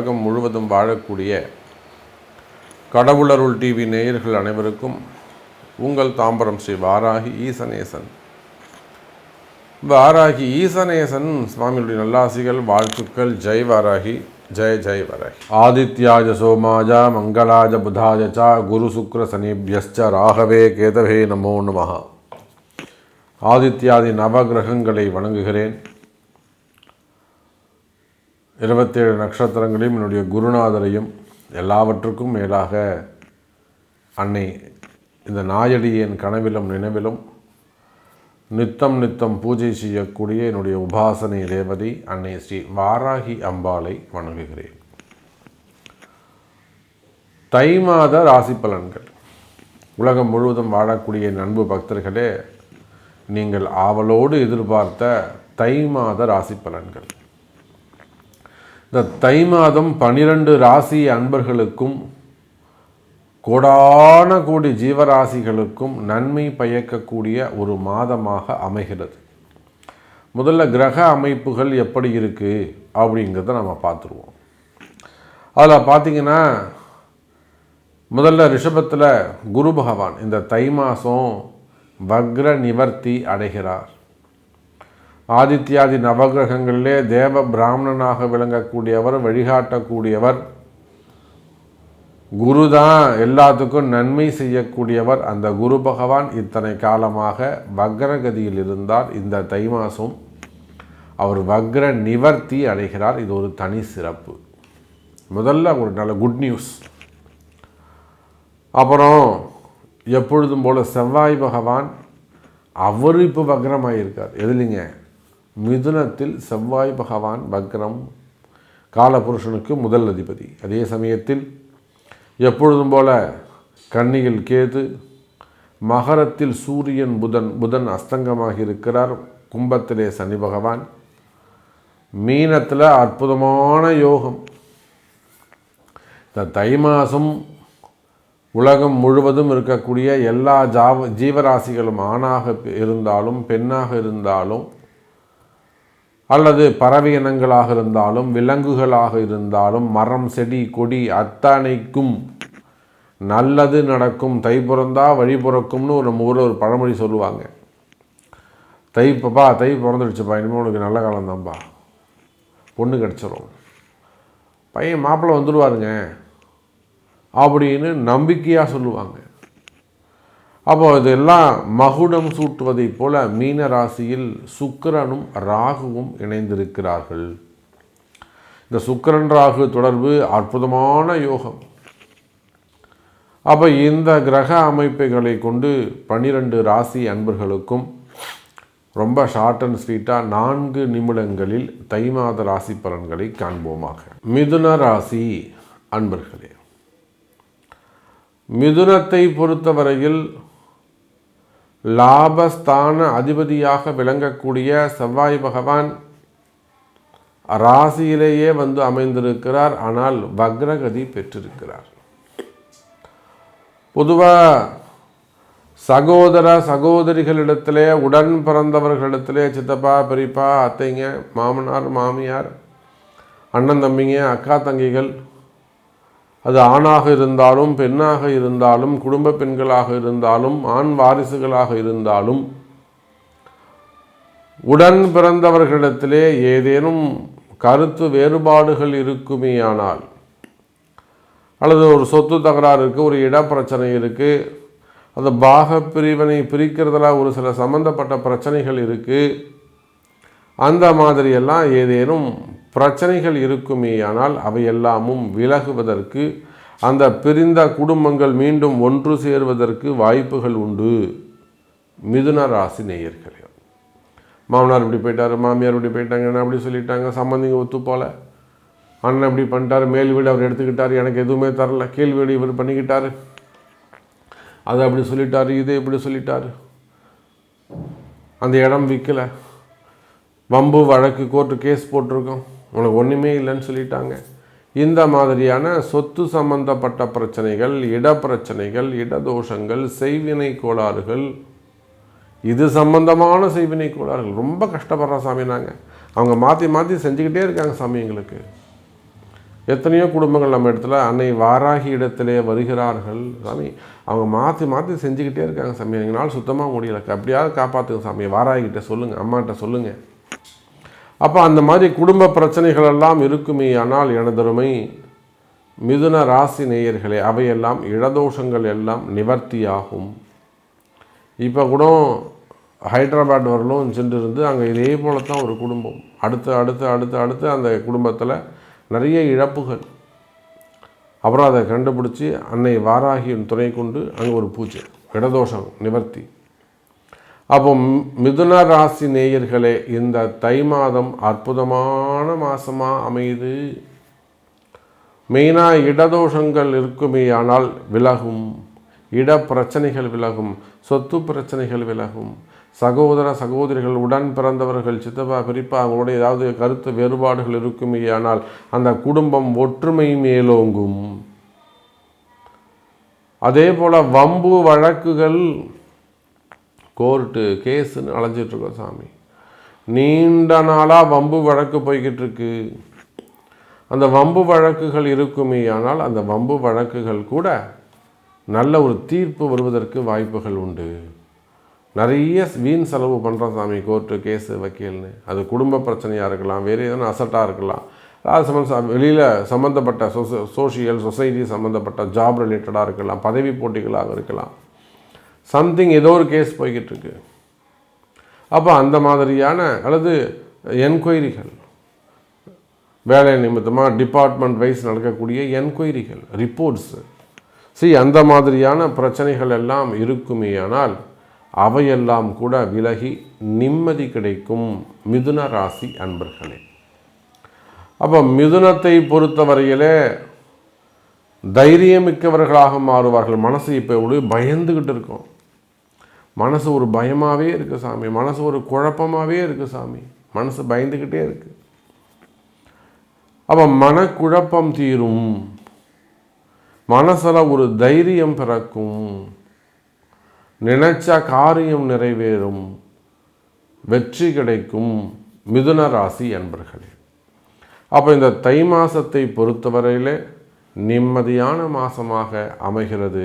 உலகம் முழுவதும் வாழக்கூடிய கடவுளருள் டிவி நேயர்கள் அனைவருக்கும் உங்கள் தாம்பரம் ஸ்ரீ வாராகி ஈசநேசன் வாராகி ஈசநேசன் சுவாமியுடைய நல்லாசிகள் வாழ்த்துக்கள். ஜெய் வாராகி ஜெய ஜெய் வாராகி. ஆதித்யாஜ சோமாஜ மங்களாஜ புதாஜ சா குரு சுக்ர சனிபியஸ்ச ராகவே கேதவே நமோ நமகா ஆதித்யாதி நவகிரகங்களை வணங்குகிறேன். இருபத்தேழு நட்சத்திரங்களையும் என்னுடைய குருநாதரையும் எல்லாவற்றுக்கும் மேலாக அன்னை இந்த நாயடியின் கனவிலும் நினைவிலும் நித்தம் நித்தம் பூஜை செய்யக்கூடிய என்னுடைய உபாசனை தேவதை அன்னை ஸ்ரீ வாராகி அம்பாளை வணங்குகிறேன். தை மாத ராசி பலன்கள். உலகம் முழுவதும் வாழக்கூடிய நண்பு பக்தர்களே நீங்கள் ஆவலோடு எதிர்பார்த்த தை மாத ராசி பலன்கள். இந்த தை மாதம் பனிரெண்டு ராசி அன்பர்களுக்கும் கோடான கோடி ஜீவராசிகளுக்கும் நன்மை பயக்கக்கூடிய ஒரு மாதமாக அமைகிறது. முதல்ல கிரக அமைப்புகள் எப்படி இருக்குது அப்படிங்கிறத நம்ம பார்த்துருவோம். அதில் பார்த்தீங்கன்னா முதல்ல ரிஷபத்தில் குரு பகவான் இந்த தை மாதம் வக்ர நிவர்த்தி அடைகிறார். ஆதித்யாதி நவகிரகங்களிலே தேவ பிராமணனாக விளங்கக்கூடியவர் வழிகாட்டக்கூடியவர் குரு தான் எல்லாத்துக்கும் நன்மை செய்யக்கூடியவர். அந்த குரு பகவான் இத்தனை காலமாக வக்ரகதியில் இருந்தார். இந்த தை மாதம் அவர் வக்ர நிவர்த்தி அடைகிறார். இது ஒரு தனி சிறப்பு. முதல்ல ஒரு நல்ல குட் நியூஸ் அப்புறம் எப்பொழுதும் போல செவ்வாய் பகவான் அவர் இப்போ வக்ரமாக இருக்கார் எதுலிங்க? மிதுனத்தில் செவ்வாய் பகவான் வக்ரம் காலபுருஷனுக்கு முதல் அதிபதி. அதே சமயத்தில் எப்பொழுதும் போல கன்னியில் கேது மகரத்தில் சூரியன் புதன் புதன் அஸ்தங்கமாக இருக்கிறார். கும்பத்திலே சனி பகவான். மீனத்தில் அற்புதமான யோகம். இந்த தை மாதம் உலகம் முழுவதும் இருக்கக்கூடிய எல்லா ஜாவ ஜீவராசிகளும் ஆணாக இருந்தாலும் பெண்ணாக இருந்தாலும் அல்லது பறவை இனங்களாக இருந்தாலும் விலங்குகளாக இருந்தாலும் மரம் செடி கொடி அத்தனைக்கும் நல்லது நடக்கும். தை பிறந்தா வழி பிறக்கும்னு ஒரு நம்ம ஊரில் ஒரு பழமொழி சொல்லுவாங்க. தை பப்பா தை பிறந்துடுச்சுப்பா இனிமேல் உனக்கு நல்ல காலம்தான்ப்பா பொண்ணு கிடச்சிரும். பையன் மாப்பிள்ளை வந்துடுவாருங்க அப்படின்னு நம்பிக்கையாக சொல்லுவாங்க. அப்போ இதெல்லாம் மகுடம் சூட்டுவதைப் போல மீன ராசியில் சுக்கிரனும் ராகுவும் இணைந்திருக்கிறார்கள். இந்த சுக்கிரன் ராகு தொடர்பு அற்புதமான யோகம். அப்போ இந்த கிரக அமைப்புகளை கொண்டு பன்னிரண்டு ராசி அன்பர்களுக்கும் ரொம்ப ஷார்ட் அண்ட் ஸ்வீட்டாக நான்கு நிமிடங்களில் தை மாத ராசி பலன்களை காண்போமாக. மிதுன ராசி அன்பர்களே மிதுனத்தை பொறுத்தவரையில் லாபஸ்தான அதிபதியாக விளங்கக்கூடிய செவ்வாய் பகவான் ராசியிலேயே வந்து அமைந்திருக்கிறார். ஆனால் வக்ரகதி பெற்றிருக்கிறார். பொதுவாக சகோதர சகோதரிகளிடத்திலே உடன் பிறந்தவர்களிடத்திலே சித்தப்பா பெரியப்பா அத்தைங்க மாமனார் மாமியார் அண்ணன் தம்பிங்க அக்கா தங்கிகள் அது ஆணாக இருந்தாலும் பெண்ணாக இருந்தாலும் குடும்ப பெண்களாக இருந்தாலும் ஆண் வாரிசுகளாக இருந்தாலும் உடன் பிறந்தவர்களிடத்திலே ஏதேனும் கருத்து வேறுபாடுகள் இருக்குமேயானால் அல்லது ஒரு சொத்து தகராறு இருக்குது ஒரு இடப்பிரச்சனை இருக்குது அந்த பாக பிரிவினை பிரிக்கிறதுல ஒரு சில சம்மந்தப்பட்ட பிரச்சனைகள் இருக்குது அந்த மாதிரியெல்லாம் ஏதேனும் பிரச்சனைகள் இருக்குமேயானால் அவை எல்லாமும் விலகுவதற்கு அந்த பிரிந்த குடும்பங்கள் மீண்டும் ஒன்று சேர்வதற்கு வாய்ப்புகள் உண்டு. மிதுன ராசி நேயர்களே. மாமனார் இப்படி போயிட்டார் மாமியார் இப்படி போயிட்டாங்க என்ன அப்படி சொல்லிட்டாங்க சம்மந்திங்க ஒத்து போல. அண்ணன் இப்படி பண்ணிட்டார் மேல் வீடு அவர் எடுத்துக்கிட்டார் எனக்கு எதுவுமே தரல கீழ் வீடு இவர் பண்ணிக்கிட்டார். அதை அப்படி சொல்லிட்டார் இதை இப்படி சொல்லிட்டார். அந்த இடம் விற்கலை வம்பு வழக்கு கோர்ட்டு கேஸ் போட்டிருக்கோம். உனக்கு ஒன்றுமே இல்லைன்னு சொல்லிட்டாங்க. இந்த மாதிரியான சொத்து சம்பந்தப்பட்ட பிரச்சனைகள் இட பிரச்சனைகள் இடதோஷங்கள் செய்வினை கோளாறுகள் இது சம்பந்தமான செய்வினை கோளாறுகள். ரொம்ப கஷ்டப்படுற சாமி நாங்கள் அவங்க மாற்றி மாற்றி செஞ்சுக்கிட்டே இருக்காங்க சாமி எங்களுக்கு. எத்தனையோ குடும்பங்கள் நம்ம இடத்துல அன்னை வாராகி இடத்திலே வருகிறார்கள் சாமி. அவங்க மாற்றி மாற்றி செஞ்சுக்கிட்டே இருக்காங்க சாமி. எங்களால் சுத்தமாக முடியலை. அப்படியாவது காப்பாற்றுங்க சாமி. வாராகிட்ட சொல்லுங்கள் அம்மாட்ட சொல்லுங்கள் அப்போ அந்த மாதிரி குடும்ப பிரச்சனைகள் எல்லாம் இருக்குமே ஆனால் எனதருமை மிதுன ராசி நேயர்களே அவையெல்லாம் இடதோஷங்கள் எல்லாம் நிவர்த்தியாகும். இப்போ கூட ஹைதராபாத் வரலும் சென்றிருந்து அங்கே இதே போல தான் ஒரு குடும்பம். அடுத்து அடுத்து அடுத்து அடுத்து அந்த குடும்பத்தில் நிறைய இழப்புகள். அப்புறம் அதை கண்டுபிடிச்சி அன்னை வாராகியின் துணை கொண்டு அங்கே ஒரு பூஜை இடதோஷம் நிவர்த்தி. அப்போ மிதுன ராசி நேயர்களே இந்த தை மாதம் அற்புதமான மாதமாக அமையுது. மெயினாக இடதோஷங்கள் இருக்குமே ஆனால் விலகும். இட பிரச்சனைகள் விலகும். சொத்து பிரச்சனைகள் விலகும். சகோதர சகோதரிகள் உடன் பிறந்தவர்கள் சித்தப்பா பிரிப்பா அவங்களுடைய ஏதாவது கருத்து வேறுபாடுகள் இருக்குமே ஆனால் அந்த குடும்பம் ஒற்றுமை மேலோங்கும். அதே போல் வம்பு வழக்குகள் கோர்ட்டு கேஸுன்னு அலைஞ்சிட்ருக்கோம் சாமி. நீண்ட நாளாக வம்பு வழக்கு போய்கிட்டு இருக்கு அந்த வம்பு வழக்குகள் இருக்குமே ஆனால் அந்த வம்பு வழக்குகள் கூட நல்ல ஒரு தீர்ப்பு வருவதற்கு வாய்ப்புகள் உண்டு. நிறைய வீண் செலவு பண்ணுறோம் சாமி கோர்ட்டு கேஸு வக்கீல்னு. அது குடும்ப பிரச்சனையாக இருக்கலாம் வேறு எதனா அசட்டாக இருக்கலாம். அது வெளியில் சம்மந்தப்பட்ட சொச சோஷியல் சொசைட்டி சம்மந்தப்பட்ட ஜாப் ரிலேட்டடாக இருக்கலாம் பதவி போட்டிகளாக இருக்கலாம். சம்திங் ஏதோ ஒரு கேஸ் போய்கிட்டு இருக்கு அப்போ அந்த மாதிரியான அல்லது என்கொயரிகள் வேலை நிமித்தமாக டிபார்ட்மெண்ட் வைஸ் நடக்கக்கூடிய என்கொயரிகள் ரிப்போர்ட்ஸு சி அந்த மாதிரியான பிரச்சனைகள் எல்லாம் இருக்குமேயானால் அவையெல்லாம் கூட விலகி நிம்மதி கிடைக்கும் மிதுன ராசி அன்பர்களே. அப்போ மிதுனத்தை பொறுத்தவரையிலே தைரியமிக்கவர்களாக மாறுவார்கள். மனசு இப்போ ஒரு பயந்துக்கிட்டு இருக்கும். மனசு ஒரு பயமாகவே இருக்குது சாமி. மனசு ஒரு குழப்பமாகவே இருக்குது சாமி. மனசு பயந்துக்கிட்டே இருக்குது அப்போ மனக்குழப்பம் தீரும். மனசில் ஒரு தைரியம் பிறக்கும். நினைச்ச காரியம் நிறைவேறும். வெற்றி கிடைக்கும். மிதுன ராசி என்பர்களே அப்போ இந்த தை மாசத்தை பொறுத்தவரையிலே நிம்மதியான மாசமாக அமைகிறது.